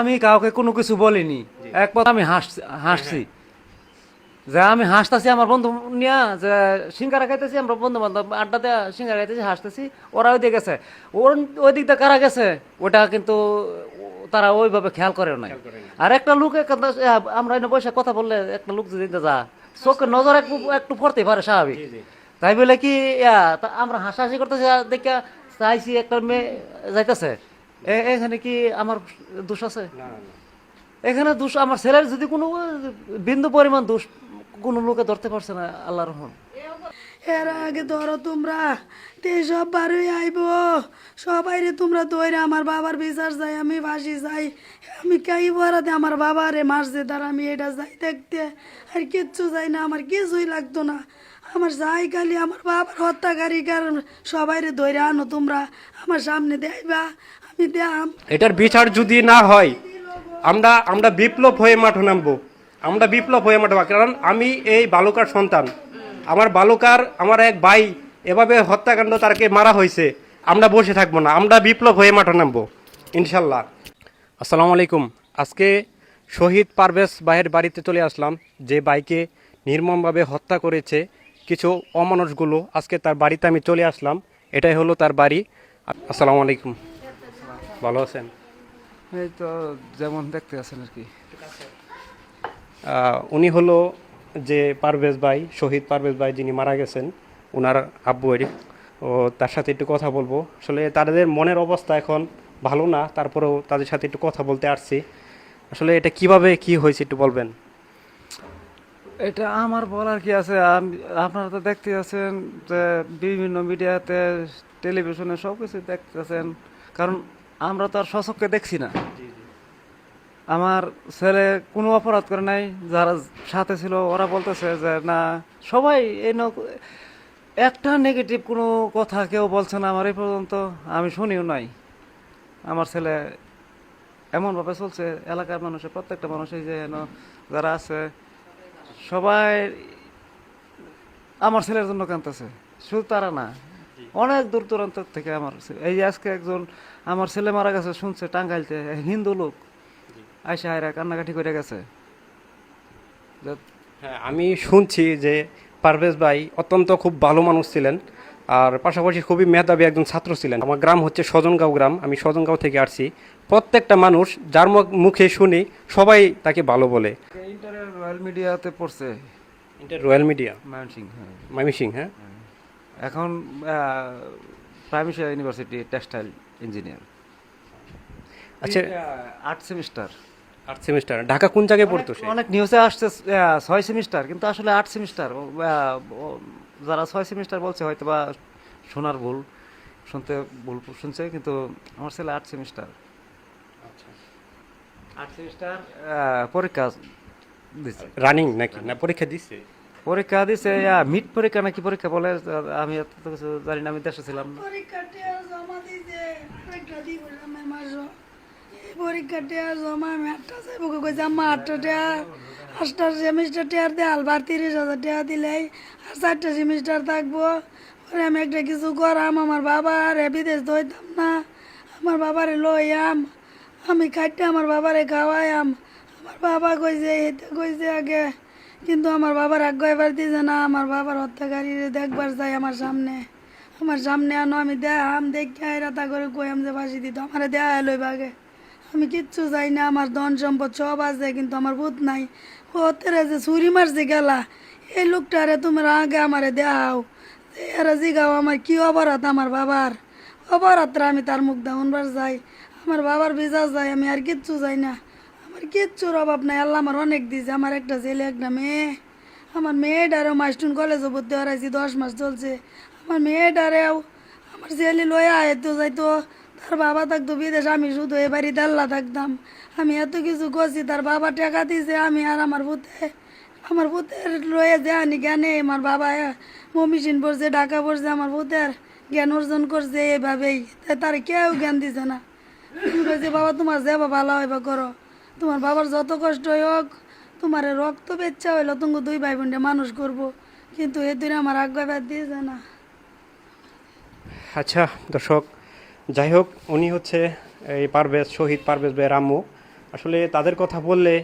আমি কাউকে কোনো কিছু বলিনি। এক কথা আমি হাসছি হাসছি। যে আমি হাসতেছি আমার বন্ধু নিয়ে যে সিঙ্গারা খাইতেছি আমরা বন্ধু বান্ধব আড্ডা দেওয়া সিঙ্গারা খাইতেছি হাসতেছি ওরা ওই দিকে গেছে। ওর ওই দিক দিয়ে কারা গেছে ওটা কিন্তু তারা ওইভাবে খেয়াল করে নাই। আর একটা লোক আমরা এনে বসে কথা বললে একটা লোক যদি যা চোখের নজর একটু একটু পড়তে পারে স্বাভাবিক। তাই বলে কি আমরা হাসাহাসি করতেছি দেখা চাইছি একটা মেয়ে যাইতেছে। এখানে কি আমার দোষ আছে? এখানে দোষ আমার ছেলের যদি কোনো বিন্দু পরিমাণ দোষ কোনো লোকে ধরতে পারছে না আল্লাহ রহমান। এর আগে ধরো তোমরা তে সব বারোই আইব। সবাই রে তোমরা দৌড়ে আমার বাবার বিচার যাই আমি ফাঁসি যাই। আমি কাই বরাতে আমার বাবা রে মারছে তার আমি এটা যাই দেখতে। আর কিচ্ছু যাই না আমার কিছুই লাগতো না। আমার যাই খালি আমার বাবার হত্যাকারী কারণ সবাই রে ধরে আনো তোমরা। আমার সামনে দেয়বা আমি দেয়াম। এটার বিচার যদি না হয়, আমরা আমরা বিপ্লব হয়ে মাঠে নামবো। আমরা বিপ্লব হয়ে মাঠে। কারণ আমি এই বালুকার সন্তান। আমার বালুকার, আমার এক ভাই এভাবে হত্যাকাণ্ড তারকে মারা হয়েছে। আমরা বসে থাকব না। আমরা বিপ্লব হয়ে মাঠে নামবো। ইনশাল্লাহ। আসসালামু আলাইকুম। আজকে শহীদ পারভেজ ভাইয়ের বাড়িতে চলে আসলাম। যে বাইকে নির্মমভাবে হত্যা করেছে কিছু অমানুষগুলো আজকে তার বাড়িতে আমি চলে আসলাম। এটাই হলো তার বাড়ি। আসসালামু আলাইকুম। ভালো আছেন? এই তো যেমন দেখতে আছেন আর কি। উনি হলো যে পারভেজ ভাই শহীদ পারভেজ ভাই যিনি মারা গেছেন ওনার আব্বুয়ের ও তার সাথে একটু কথা বলব। আসলে তাদের মনের অবস্থা এখন ভালো না তারপরেও তাদের সাথে একটু কথা বলতে আসছি। আসলে এটা কীভাবে কি হয়েছে একটু বলবেন? এটা আমার বলার কি আছে? আপনারা তো দেখতে আছেন যে বিভিন্ন মিডিয়াতে টেলিভিশনে সব কিছু দেখতেছেন কারণ আমরা তো আর সচককে দেখছি না। আমার ছেলে কোনো অপরাধ করে নাই যারা সাথে ছিল ওরা বলতেছে যে না সবাই এই একটা নেগেটিভ কোনো কথা কেউ বলছে না আমার এই পর্যন্ত আমি শুনিও নাই। আমার ছেলে এমনভাবে চলছে এলাকার মানুষের প্রত্যেকটা মানুষই যে যারা আছে সবাই আমার ছেলের জন্য কাঁদতেছে। শুধু তারা না। অনেক দূর দূরান্ত থেকে আমার এই আজকে একজন আমার ছেলে মারা গেছে শুনছে টাঙ্গাইলতে হিন্দু লোক। আইসা হায়রা কান্নাকাটি করে গেছে। হ্যাঁ আমি শুনছি যে পারভেজ ভাই অত্যন্ত খুব ভালো মানুষ ছিলেন আর পাশাপাশি খুবই মেধাবী একজন ছাত্র ছিলেন। আমার গ্রাম হচ্ছে সজনগাঁও গ্রাম আমি সজনগাঁও থেকে আসছি। প্রত্যেকটা মানুষ যার মুখ- শুনি সবাই তাকে ভালো বলে। রয়্যাল মিডিয়াতে পড়ছে। এটা রয়্যাল মিডিয়া? ময়মনসিংহ হ্যাঁ। মাইমিসিং হ্যাঁ? এখন প্রাইমেশিয়া ইউনিভার্সিটি টেক্সটাইল ইঞ্জিনিয়ার। আচ্ছা। আট সেমিস্টার। আট সেমিস্টার। ঢাকা কোন জায়গায় পড়তো সে? অনেক নিউজে আসছে ছয় সেমিস্টার কিন্তু আসলে আট সেমিস্টার। যারা ছয় সেমিস্টার বলছে হয়তো বা শোনার ভুল শুনতে ভুল শুনছে কিন্তু আমার ছেলে আট সেমিস্টার। আট সেমিস্টার পরীক্ষা রানিং নাকি? না পরীক্ষা দিচ্ছে পরীক্ষা দিছে মিট পরীক্ষা নাকি পরীক্ষা বলে আমি এত কিছু জানি না আমি দেশে ছিলাম। না পরীক্ষাটি জমা আটটা যাইব কইছে আম্মা আটটা টাকা আটটা সেমিস্টার টেয়ার দিয়ে আলবার তিরিশ হাজার টাকা দিলেই আর চারটা সেমিস্টার থাকব। পরে আমি একটা কিছু করাম আমার বাবা আর বিদেশ দইতাম না আমার বাবারে লইয়াম আমি খাইতে আমার বাবারে খাওয়াইয়াম। আমার বাবা কইছে এতে কইছে আগে। কিন্তু আমার বাবার আগ্রহ এবার দিছে না, আমার বাবার হত্যাকারী দেখবার যাই আমার সামনে। আমার সামনে আনো, আমি দেখাম দেখে রাতা করে কইয়াম যে বাসি দিত, আমার দেয়া এলো বাগে। আমি কিচ্ছু চাই না, আমার ধন সম্পদ সব আছে, কিন্তু আমার ভূত নাই। ও তেরে যে ছুরি মারছে গেলা, এই লোকটারে তোমরা আগে আমারে দেখাও। যে এরা জিগাও আমার কি অপরাধ আমার বাবার। অপরাধটা আমি তার মুখ দেখাবার যাই আমার বাবার বিচার যাই আমি আর কিচ্ছু যাই না। আমার কিচ্ছুর অভাব নাই, আল্লাহ আমার অনেক দিয়েছে। আমার একটা ছেলে, একটা মেয়ে। আমার মেয়েটারও মাস্টুন কলেজে ভর্তি হরাইছি দশ মাস চলছে। আমার মেয়েটারেও আমার ছেলে লয়ে আয়তো যাইতো। তার বাবা থাকতো বিদেশ, আমি শুধু এ বাড়িতে আল্লাহ থাকতাম। আমি এত কিছু করছি, তার বাবা টাকা দিয়েছে, আমি আর আমার পুতে, আমার পুতের লয়ে যে আনি জ্ঞানে। আমার বাবা মমিশিন পড়ছে, ঢাকা পড়ছে, আমার পুতের জ্ঞান অর্জন করছে এইভাবেই তাই তার কেউ জ্ঞান দিছে না। বাবা, তোমার যাবা ভালো হইবা করো। তোমার বাবার যত কষ্ট হোক তোমার রক্ত বেচ্চা হইল তুমি দুই ভাই বোনটা মানুষ করব। কিন্তু এ দুই আমার আজ্ঞা ব্যাধ দিয়েছে না। আচ্ছা দর্শক যাই হোক উনি হচ্ছে এই পারভেজ শহীদ পারভেজ ভাইয়ের রাম্মু আসলে তাদের কথা বললে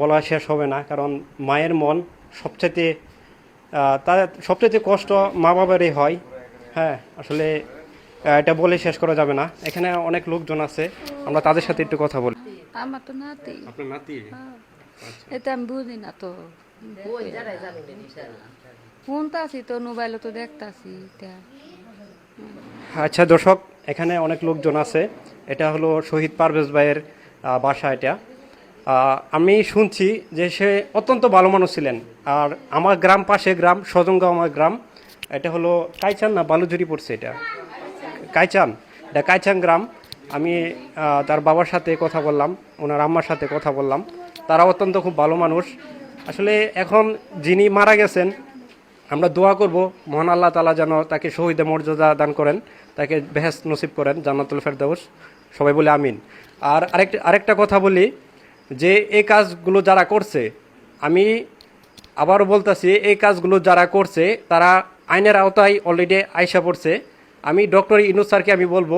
বলা শেষ হবে না কারণ মায়ের মন সবচাইতে আহ, তার সবচাইতে কষ্ট মা বাবারই হয়। হ্যাঁ আসলে এটা বলে শেষ করা যাবে না। এখানে অনেক লোকজন আছে আমরা তাদের সাথে একটু কথা বলি। আমার তো নাতি আপনার নাতি এটা আমি বুঝি না তো শুনতাছি তো মোবাইলে তো দেখতাছি এটা আচ্ছা দর্শক এখানে অনেক লোকজন আছে। এটা হলো শহীদ পারভেজ ভাইয়ের বাসা এটা। আমি শুনছি যে সে অত্যন্ত ভালো মানুষ ছিলেন। আর আমার গ্রাম পাশে গ্রাম সজঙ্গা আমার গ্রাম এটা হলো কাইচান না বালুজুরি পড়ছে এটা? কাইচান? এটা কাইচান গ্রাম। আমি তার বাবার সাথে কথা বললাম, ওনার আম্মার সাথে কথা বললাম। তারা অত্যন্ত খুব ভালো মানুষ। আসলে এখন যিনি মারা গেছেন, আমরা দোয়া করব, মহান আল্লাহ তালা যেন তাকে শহীদে মর্যাদা দান করেন, তাকে বেহেস নসিব করেন, জান্নাতুল ফেরদাউস। সবাই বলে আমিন। আর আরেকটা আরেকটা কথা বলি, যে এই কাজগুলো যারা করছে, আমি আবারও বলতেছি, এই কাজগুলো যারা করছে, তারা আইনের আওতায় অলরেডি আয়সা পড়ছে। আমি ডক্টর ইনুস স্যারকে আমি বলব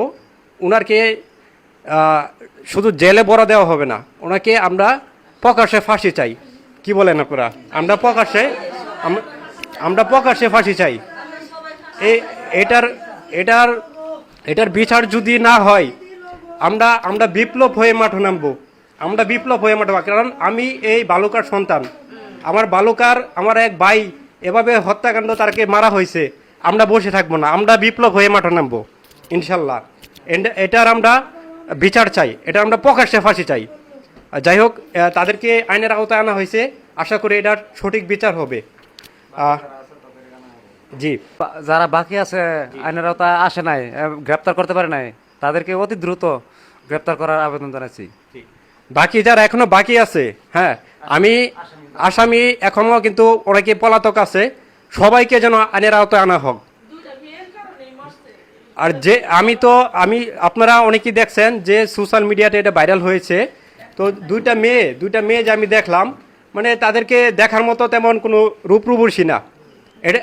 আহ, শুধু জেলে বড়া দেওয়া হবে না ওনাকে আমরা প্রকাশ্যে ফাঁসি চাই। কি বলেন আপনারা? আমরা প্রকাশ্যে আমরা প্রকাশ্যে ফাঁসি চাই। এ এটার এটার এটার বিচার যদি না হয় আমরা আমরা বিপ্লব হয়ে মাঠে নামবো। আমরা বিপ্লব হয়ে মাঠে। কারণ আমি এই বালুকার সন্তান। আমার বালুকার আমার এক ভাই এভাবে হত্যাকাণ্ড তারকে মারা হয়েছে। আমরা বসে থাকব না। আমরা বিপ্লব হয়ে মাঠে নামবো। ইনশাল্লাহ। এটার আমরা বিচার চাই। এটা আমরা প্রকাশ্যে ফাঁসি চাই। যাই হোক তাদেরকে আইনের আওতায় আনা হয়েছে। আশা করি এটার সঠিক বিচার হবে। জি। যারা বাকি আছে আইনের আওতায় আসে নাই গ্রেপ্তার করতে পারে নাই তাদেরকে অতি দ্রুত গ্রেপ্তার করার আবেদন জানাচ্ছি বাকি যারা এখনও বাকি আছে হ্যাঁ আমি আসামি এখনও কিন্তু অনেকে পলাতক আছে সবাইকে যেন আইনের আওতায় আনা হোক। আর যে আমি তো, আমি, আপনারা অনেকেই দেখছেন যে সোশ্যাল মিডিয়াতে এটা ভাইরাল হয়েছে। তো দুইটা মেয়ে দুইটা মেয়ে যে আমি দেখলাম মানে তাদেরকে দেখার মতো তেমন কোনো রূপরূপসী না এটা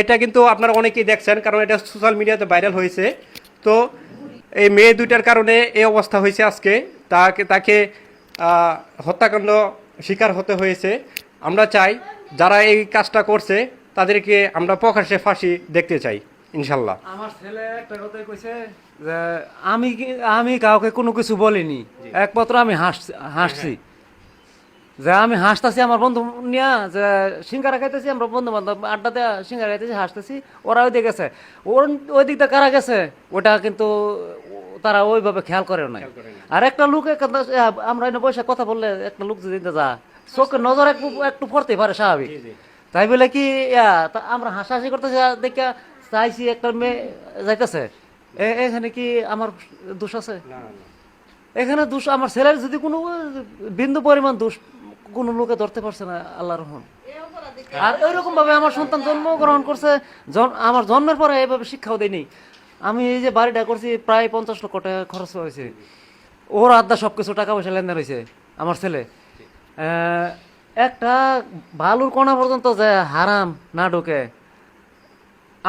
এটা কিন্তু আপনারা অনেকেই দেখছেন কারণ এটা সোশ্যাল মিডিয়াতে ভাইরাল হয়েছে। তো এই মেয়ে দুইটার কারণে এই অবস্থা হয়েছে আজকে। তাকে তাকে হত্যাকাণ্ড শিকার হতে হয়েছে। আমরা চাই যারা এই কাজটা করছে, তাদেরকে আমরা প্রকাশ্যে ফাঁসি দেখতে চাই। ইনশাল্লাহ। আমার ছেলে একটা কথাই কইছে যে আমি আমি কাউকে কোনো কিছু বলিনি একমাত্র আমি হাসছি হাসছি। যে আমি হাসতেছি আমার বন্ধু নিয়া যে সিঙ্গারা খাইতেছি আমরা বন্ধু বান্ধব আড্ডা দেওয়া সিঙ্গারা খাইতেছি হাসতেছি ওরা ওই দিকে গেছে। ওর ওই দিকটা কারা গেছে ওটা কিন্তু তারা ওইভাবে খেয়াল করে নাই। আর একটা লোক আমরা এনে বসে কথা বললে একটা লোক যদি যা চোখের নজর একটু একটু পড়তে পারে স্বাভাবিক। তাই বলে কি আমরা হাসাহাসি করতেছি দেখে চাইছি একটা মেয়ে যাইতেছে। এখানে কি আমার দোষ আছে? এখানে দোষ আমার ছেলের যদি কোনো বিন্দু পরিমাণ দোষ কোনো লোকে ধরতে পারছে না আল্লাহ রহমান। আর ওইরকম ভাবে আমার সন্তান জন্মগ্রহণ করছে জন- আমার জন্মের পরে এইভাবে শিক্ষাও দেয়নি। আমি এই যে বাড়িটা করছি প্রায় পঞ্চাশ লক্ষ টাকা খরচ হয়েছে। ওর আড্ডা সব কিছু টাকা পয়সা লেনদেন হয়েছে আমার ছেলে। আহ, একটা বালুর কণা পর্যন্ত যে হারাম না ঢোকে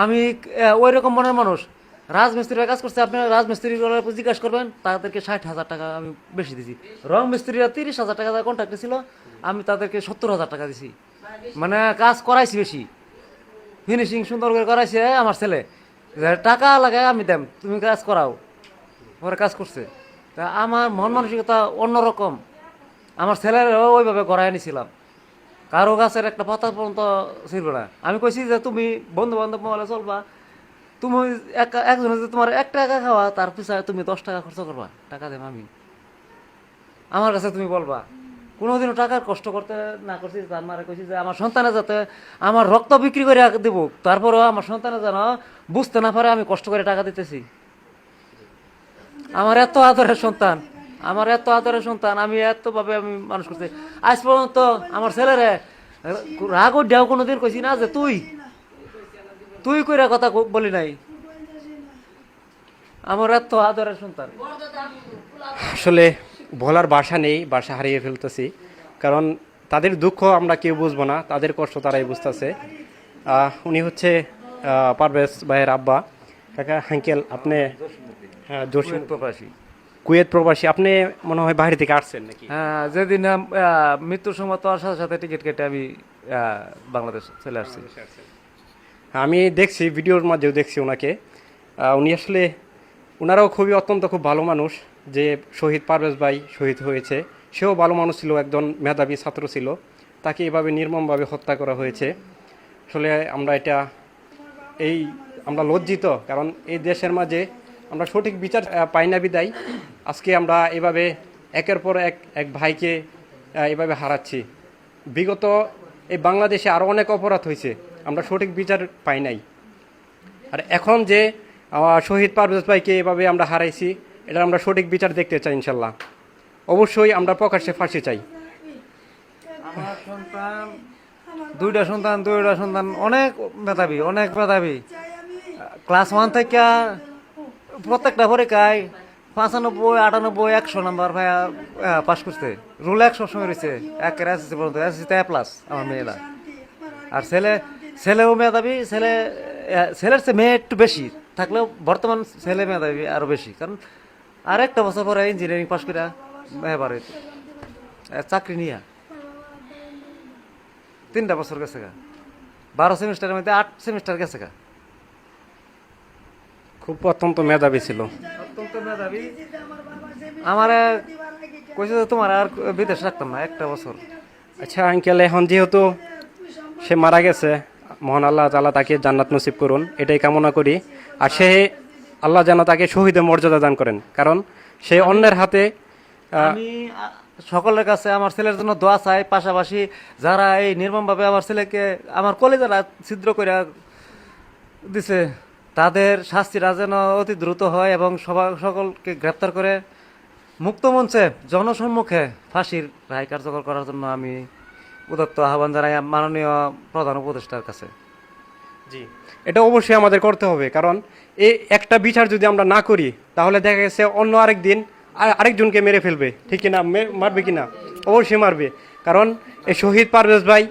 আমি ওই রকম মনের মানুষ। রাজমিস্ত্রিরা কাজ করছে আপনি রাজমিস্ত্রি জিজ্ঞাসা করবেন, তাদেরকে ষাট হাজার টাকা আমি বেশি দিছি। রং মিস্ত্রিরা তিরিশ হাজার টাকা কন্ট্রাক্ট ছিল আমি তাদেরকে সত্তর হাজার টাকা দিছি। মানে কাজ করাইছি বেশি। ফিনিশিং সুন্দর করে করাইছে আমার ছেলে। টাকা লাগে আমি দেম, তুমি কাজ করাও। পরে কাজ করছে। তা আমার মন মানসিকতা অন্যরকম। আমার ছেলের ওইভাবে গড়াই নিছিলাম। কারও গাছের একটা পাতা পর্যন্ত ছিল না। আমি কইছি যে, তুমি বন্ধু বান্ধব মহলে চলবা। তুমি এক- একজনে যদি তোমার এক টাকা খাওয়া, তার পিছনে তুমি দশ টাকা খরচ করবা। টাকা দেব আমি। আমার কাছে তুমি বলবা। কোনোদিনও টাকার কষ্ট করতে না করছি তার মারে কইছি যে, আমার সন্তানে যাতে আমার রক্ত বিক্রি করে দেব, তারপরেও আমার সন্তানে যেন বুঝতে না পারে আমি কষ্ট করে টাকা দিতেছি। আমার এত আদরের সন্তান। আমার এত আদরের সন্তান আমি এত ভাবে আমি মানুষ করছি। আজ পর্যন্ত আমার ছেলেরে রাগ উঠাও কোনোদিন কইছি না যে তুই তুই কইরা কথা বলি নাই। আমার এত আদরের সন্তান। আসলে বলার বাসা নেই বাসা হারিয়ে ফেলতেছি। কারণ তাদের দুঃখ আমরা কেউ বুঝব না তাদের কষ্ট তারাই বুঝতেছে। উনি হচ্ছে পারভেজ ভাইয়ের আব্বা। কাকা হাঙ্কেল আপনি হ্যাঁ জসিম প্রবাসী কুয়েত প্রবাসী আপনি মনে হয় বাইরে থেকে আসছেন নাকি? হ্যাঁ যেদিন মৃত্যুর সময় তোর সাথে সাথে টিকিট কেটে আমি বাংলাদেশ চলে আসছি। আমি দেখছি ভিডিওর মাঝেও দেখছি ওনাকে। উনি আসলে ওনারাও খুবই অত্যন্ত খুব ভালো মানুষ যে শহীদ পারভেজ ভাই শহীদ হয়েছে। সেও ভালো মানুষ ছিল একজন মেধাবী ছাত্র ছিল। তাকে এভাবে নির্মমভাবে হত্যা করা হয়েছে। আসলে আমরা এটা এই আমরা লজ্জিত কারণ এই দেশের মাঝে আমরা সঠিক বিচার পাই না বিদায়। আজকে আমরা এভাবে একের পর এক এক ভাইকে এভাবে হারাচ্ছি। বিগত এই বাংলাদেশে আরও অনেক অপরাধ হয়েছে, আমরা সঠিক বিচার পাই নাই। আর এখন যে শহীদ পারভেজ ভাইকে এভাবে আমরা হারাইছি এটা আমরা সঠিক বিচার দেখতে চাই, ইনশাল্লাহ। অবশ্যই আমরা প্রকাশ্যে ফাঁসি চাই। দুইটা সন্তান দুইটা সন্তান, অনেক মেধাবী অনেক মেধাবী। ক্লাস ওয়ান থেকে প্রত্যেকটা পরীক্ষায় পঁচানব্বই, আটানব্বই, একশো নাম্বার ভাইয়া পাশ করছে। রুল এক সবসময় রয়েছে, একের এসএসসি পর্যন্ত। এসএসসিতে এ প্লাস আমার মেয়েরা। আর ছেলে, ছেলেও মেধাবী, ছেলে ছেলের চেয়ে মেয়ে একটু বেশি। থাকলেও বর্তমান ছেলে মেধাবী আরও বেশি। কারণ আর একটা বছর পরে ইঞ্জিনিয়ারিং পাস করে এবারে চাকরি নিয়ে। তিনটা বছর গেছে গা। বারো সেমিস্টারের মধ্যে আট সেমিস্টার গেছে গা। খুব অত্যন্ত মেধাবী ছিল। অত্যন্ত মেধাবী। আমার কইছে যে তোমার আর বিদেশ রাখতাম না একটা বছর। আচ্ছা আঙ্কেল এখন যেহেতু সে মারা গেছে মহান আল্লাহ তালা তাকে জান্নাত নসিব করুন এটাই কামনা করি। আর সে আল্লাহ যেন তাকে শহীদের মর্যাদা দান করেন কারণ সে অন্যের হাতে আমি সকলের কাছে আমার ছেলের জন্য দোয়া চাই পাশাপাশি যারা এই নির্মমভাবে আমার ছেলেকে আমার কলেজারা ছিদ্র করে দিছে তাদের শাস্তিটা যেন অতি দ্রুত হয় এবং সবাই সকলকে গ্রেপ্তার করে মুক্ত মঞ্চে জনসম্মুখে ফাঁসির রায় কার্যকর করার জন্য আমি উদত্ত আহ্বান জানাই মাননীয় প্রধান উপদেষ্টার কাছে। জি। এটা অবশ্যই আমাদের করতে হবে, কারণ এই একটা বিচার যদি আমরা না করি, তাহলে দেখা গেছে অন্য আরেক দিন আর- আরেকজনকে মেরে ফেলবে। ঠিক কিনা? মারবে কিনা? অবশ্যই মারবে। কারণ এই শহীদ পারভেজ ভাই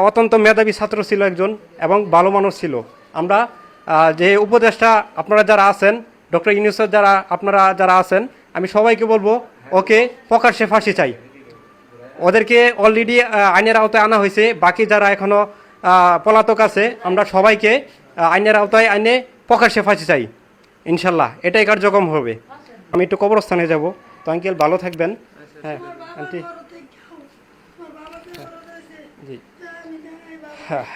অত্যন্ত মেধাবী ছাত্র ছিল একজন এবং ভালো মানুষ ছিল। আমরা যে উপদেষ্টা আপনারা যারা আছেন ডক্টর ইউনুসের যারা আপনারা যারা আছেন আমি সবাইকে বলব ওকে প্রকাশ্যে ফাঁসি চাই। ওদেরকে অলরেডি আইনের আওতায় আনা হয়েছে। বাকি যারা এখনও আহ, পলাতক আছে আমরা সবাইকে আইনের আওতায় আইনে প্রকাশ্যে ফাঁসি চাই। ইনশাল্লাহ এটাই কার্যক্রম হবে। আমি একটু কবরস্থানে যাব। তো আঙ্কেল ভালো থাকবেন। হ্যাঁ আন্টি জি। হ্যাঁ।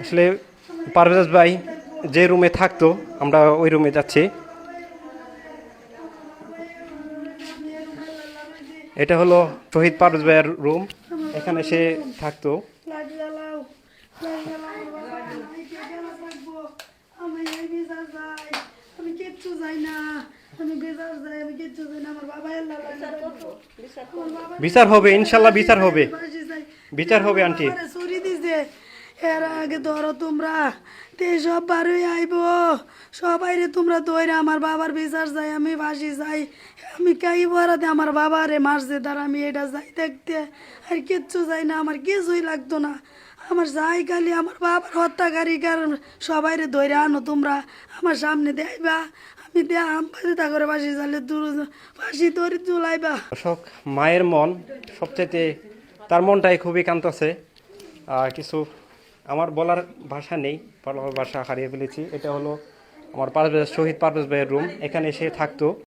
আসলে পারভেজ ভাই যে রুমে থাকতো, আমরা ওই রুমে যাচ্ছি। এটা হলো শহীদ পারভেজ ভাইয়ের রুম। এখানে সে থাকতো। আমি কিচ্ছু যাই না। বিচার হবে ইনশাল্লাহ বিচার হবে। বিচার হবে আন্টি। এর আগে ধরো তোমরা তে সব বারোই আইব। সবাই রে তোমরা দইরা আমার বাবার বিচার যাই আমি ফাঁসি যাই আমি কাই বরাতে আমার বাবা রে মারছে তার আমি এটা যাই দেখতে। আর কিচ্ছু যাই না আমার কিছুই লাগতো না। আমার যাই খালি আমার বাবার হত্যাকারী কারণ সবাই রে ধরে আনো তোমরা। আমার সামনে দেয়বা আমি আম পাশে করে চালে দূর তোর দর্শক, মায়ের মন সবচেয়ে তার মনটাই খুবই কান্তছে কিছু আমার বলার ভাষা নেই, বলার ভাষা হারিয়ে ফেলেছি। এটা হলো আমার পারভেজ, শহীদ পারভেজ ভাইয়ের রুম এখানে সে থাকতো।